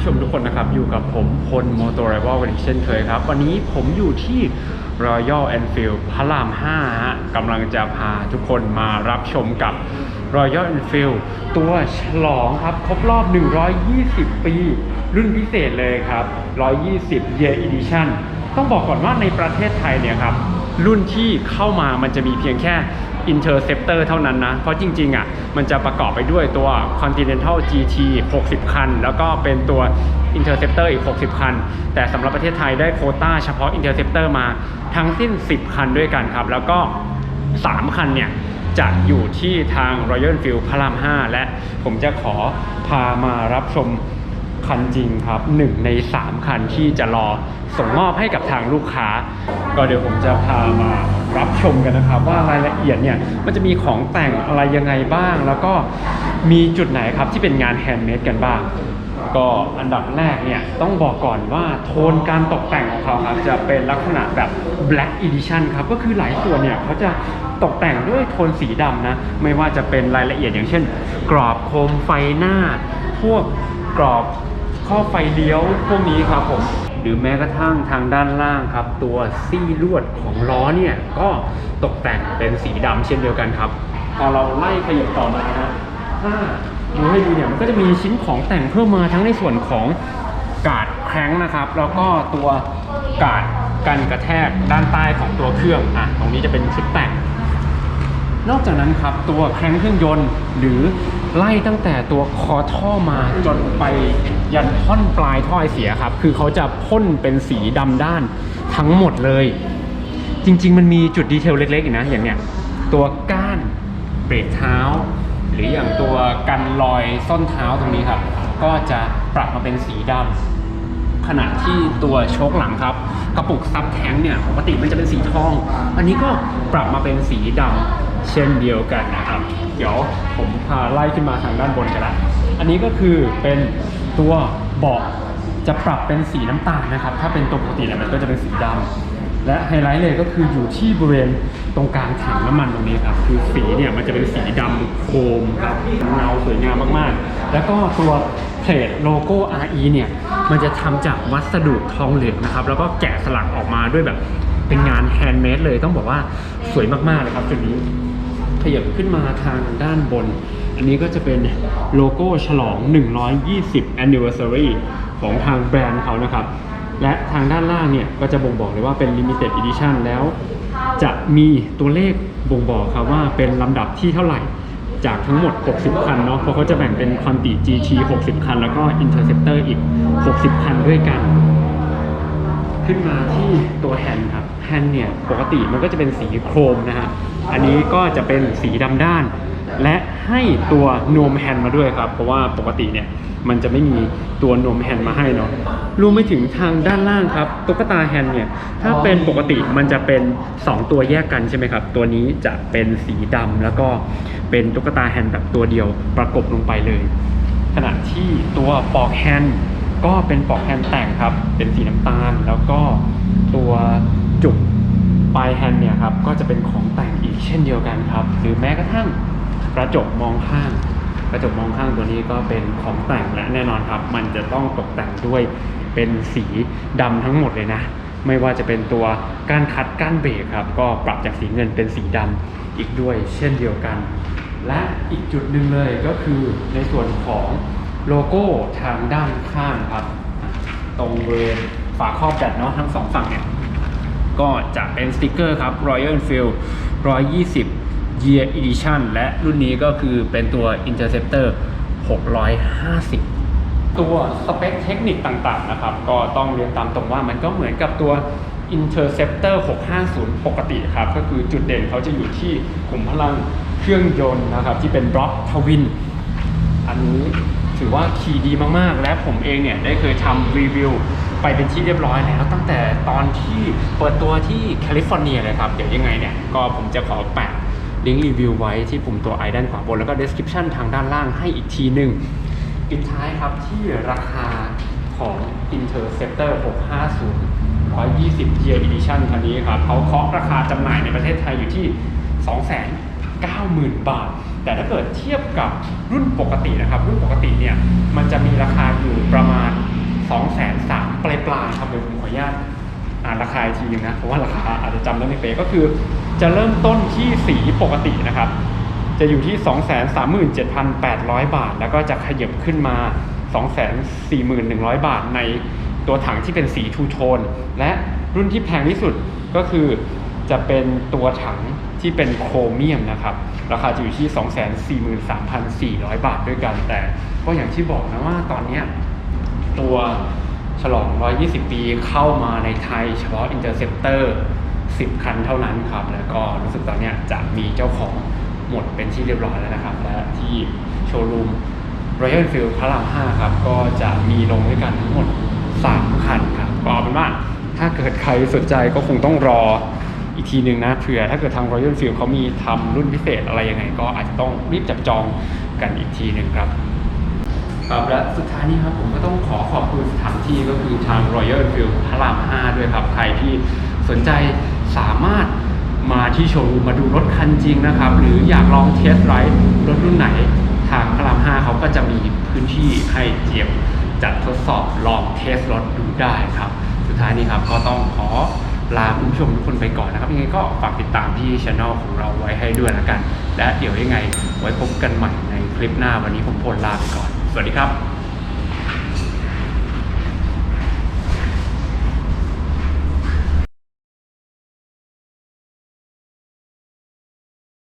ผู้ชมทุกคนนะครับ อยู่กับผมพลมอเตอร์ไรวอลกันอีกเช่นเคยครับ วันนี้ผมอยู่ที่ Royal Enfield พระราม 5 ฮะกำลังจะพาทุกคนมารับชมกับ Royal Enfield ตัวฉลองครับ ครบรอบ 120 ปี รุ่นพิเศษเลยครับ 120 Year Edition ต้องบอกก่อนว่าในประเทศไทยเนี่ยครับ รุ่นที่เข้ามามันจะมีเพียงแค่ Interceptor เท่านั้นนะ เพราะจริงๆอะมันจะประกอบไปด้วยตัว Continental GT 60 คัน แล้วก็เป็นตัว Interceptor อีก 60 คัน แต่สำหรับประเทศไทยได้โคต้าเฉพาะ Interceptor มาทั้งสิ้น 10 คันด้วยกันครับ แล้วก็ 3 คันเนี่ยจะอยู่ที่ทาง Royal Field พระราม 5 และผมจะขอพามารับชม คันจริงครับหนึ่งใน 3 คันที่จะรอส่งมอบให้กับทางลูกค้า ก็เดี๋ยวผมจะพามารับชมกันนะครับ ว่ารายละเอียดเนี่ยมันจะมีของแต่งอะไรยังไงบ้าง แล้วก็มีจุดไหนครับที่เป็นงานแฮนด์เมดกันบ้าง ก็อันดับแรกเนี่ยต้องบอกก่อนว่าโทนการตกแต่งของเขาครับจะเป็นลักษณะแบบ black edition ครับก็คือหลายส่วนเนี่ยเขาจะตกแต่งด้วยโทนสีดำนะ ไม่ว่าจะเป็นรายละเอียดอย่างเช่น กรอบโคมไฟหน้า พวกกรอบ ข้อไฟเลี้ยวพวกนี้ครับผม หรือแม้กระทั่งทางด้านล่างครับ ตัวซี่ลวดของล้อเนี่ยก็ตกแต่งเป็นสีดำเช่นเดียวกันครับ พอเราไล่ขยับต่อมานะถ้าดูให้ดีเนี่ยมันก็จะมีชิ้นของแต่งเพิ่มมาทั้งในส่วนของกาดแคร้งนะครับ แล้วก็ตัวกาดกันกระแทกด้านใต้ของตัวเครื่องอะตรงนี้จะเป็นชุดแต่งนอกจากนั้นครับตัวแคร้งเครื่องยนต์หรือ ไล่ตั้งแต่ตัวคอท่อมาจนไปยันท่อนปลายท่อไอเสียครับ คือเขาจะพ่นเป็นสีดำด้านทั้งหมดเลย จริง ๆ มันมีจุดดีเทลเล็กๆอีกนะ อย่างเนี้ยตัวก้านเบรกเท้า หรืออย่างตัวกันรอยส้นเท้าตรงนี้ครับ ก็จะปรับมาเป็นสีดำขณะที่ตัวโชคหลังครับ กระปุกซับแท้งเนี่ยปกติมันจะเป็นสีทอง อันนี้ก็ปรับมาเป็นสีดำ เช่นเดียวกันนะครับ เดี๋ยวผมพาไล่ขึ้นมาทางด้านบนกันละอันนี้ก็คือเป็นตัวเบาะจะปรับเป็นสีน้ำตาลนะครับ ถ้าเป็นตัวปกติเนี่ยมันก็จะเป็นสีดำและไฮไลท์เลยก็คืออยู่ที่บริเวณตรงกลางถังน้ำมันตรงนี้ครับ คือสีเนี่ยมันจะเป็นสีดำโครมครับเงาสวยงามมากๆ แล้วก็ตัวเพลทโลโก้ RE เนี่ยมันจะทำจากวัสดุทองเหลืองนะครับ แล้วก็แกะสลักออกมาด้วยแบบเป็นงานแฮนด์เมดเลยต้องบอกว่าสวยมากๆเลยครับจุดนี้ ขยับขึ้นมาทางด้านบน อันนี้ก็จะเป็นโลโก้ฉลอง 120 anniversary ของทางแบรนด์เขานะครับ และทางด้านล่างเนี่ยก็จะบ่งบอกเลยว่าเป็น limited edition แล้ว จะมีตัวเลขบ่งบอกครับว่าเป็นลำดับที่เท่าไหร่จากทั้งหมด 60 คันเนาะ เพราะเขาจะแบ่งเป็นคอนติ GT 60 คัน แล้วก็ Interceptor อีก 60 คันด้วยกัน ขึ้นมาที่ตัวแฮนด์ครับ แฮนด์เนี่ย ปกติมันก็จะเป็นสีโครมนะฮะ อันนี้ก็จะเป็นสีดำด้าน และให้ตัวนวมแฮนด์มาด้วยครับ เพราะว่าปกติเนี่ยมันจะไม่มีตัวนวมแฮนด์มาให้เนาะรวมไปถึงทางด้านล่างครับ ตุ๊กตาแฮนด์เนี่ยถ้าเป็นปกติมันจะเป็น 2 ตัวแยกกันใช่ไหมครับ ตัวนี้จะเป็นสีดำแล้วก็เป็นตุ๊กตาแฮนด์แบบตัวเดียวประกบลงไปเลย ขณะที่ตัวปอกแฮนด์ก็เป็นปอกแฮนด์แต่งครับ เป็นสีน้ำตาล แล้วก็ตัวจุกปลายแฮนด์เนี่ยครับก็จะเป็นของแต่ง เช่นเดียวกันครับ หรือแม้กระทั่งกระจกมองข้าง กระจกมองข้างตัวนี้ก็เป็นของแต่งและแน่นอนครับ มันจะต้องตกแต่งด้วยเป็นสีดำทั้งหมดเลยนะ ไม่ว่าจะเป็นตัวก้านคัดก้านเบรกครับ ก็ปรับจากสีเงินเป็นสีดำอีกด้วย เช่นเดียวกัน และอีกจุดหนึ่งเลยก็คือในส่วนของโลโก้ทางด้านข้างครับ ตรงบริเวณฝาครอบแบตเนาะทั้งสองฝั่งเนี่ย ก็จะเป็นสติกเกอร์ครับ Royal Enfield 120 Year Edition และรุ่นนี้ก็คือเป็นตัว Interceptor 650 ตัวสเปคเทคนิคต่างๆนะครับ ก็ต้องเรียนตามตรงว่ามันก็เหมือนกับตัว Interceptor 650 ปกติครับ ก็คือจุดเด่นเขาจะอยู่ที่กลุ่มพลังเครื่องยนต์นะครับ ที่เป็นบล็อกทวิน อันนี้ ถือว่าขี่ดีมากๆ และผมเองเนี่ยได้เคยทำรีวิวไปเป็นที่เรียบร้อยแล้วตั้งแต่ตอนที่เปิดตัวที่แคลิฟอร์เนียเลยครับ เดี๋ยวยังไงเนี่ย ก็ผมจะขอแปะลิงก์รีวิวไว้ที่ปุ่มตัวไอด้านขวาบน แล้วก็ description ทางด้านล่างให้อีกทีหนึ่งปิดท้ายครับที่ราคาของ Interceptor 650 120 Year Edition คันนี้ครับเขาเคาะราคาจำหน่ายในประเทศไทยอยู่ที่ 290,000 บาท แต่ถ้าเกิดเทียบกับรุ่นปกตินะครับ รุ่นปกติเนี่ยมันจะมีราคาอยู่ประมาณ2องแสนสามปลายปลายๆครับเดี๋ยวผมขออนุญาตอ่านราคาทีนึงนะเพราะว่าราคาอาจจะจำได้ไม่เป๊ะก็คือ จะเริ่มต้นที่สีปกตินะครับ จะอยู่ที่ 237,800 บาท แล้วก็จะขยับขึ้นมา 241,100 บาทในตัวถังที่เป็นสีทูโทน และรุ่นที่แพงที่สุดก็คือจะเป็นตัวถัง ที่เป็นโครเมียมนะครับ ราคาจะอยู่ที่ 243,400 บาทด้วยกัน แต่ก็อย่างที่บอกนะว่าตอนนี้ตัวฉลอง 120 ปีเข้ามาในไทยเฉพาะ Interceptor 10 คันเท่านั้นครับ แล้วก็รู้สึกตอนนี้จะมีเจ้าของหมดเป็นที่เรียบร้อยแล้วนะครับ และที่โชว์รูม Royal Field พระราม 5 ครับ ก็จะมีลงด้วยกันทั้งหมด 3 คันครับ ก็เอาเป็นว่าถ้าเกิดใครสนใจก็คงต้องรอ อีกทีหนึ่งนะเผื่อถ้าเกิดทาง Royal Field เขามีทำรุ่นพิเศษอะไรยังไง ก็อาจจะต้องรีบจับจองกันอีกทีหนึ่งครับครับและสุดท้ายนี้ครับผมก็ต้องขอขอบคุณสถานที่ก็คือทาง Royal Field พระราม 5 ด้วยครับ ใครที่สนใจสามารถมาที่โชว์รูมมาดูรถคันจริงนะครับ หรืออยากลองเทสไรด์รถรุ่นไหน ทางพระราม 5 เขาก็จะมีพื้นที่ให้เจียมจัดทดสอบลองเทสรถดูได้ครับ สุดท้ายนี้ครับก็ต้องขอ ลาคุณผู้ชมทุกคนไปก่อนนะครับยังไงก็ฝากติดตามที่ช anel ของเราไว้ให้ด้วยนะกัน และเดี๋ยวยังไงไว้พบกันใหม่ในคลิปหน้าวันนี้ผมพลลาไปก่อน สวัสดีครับ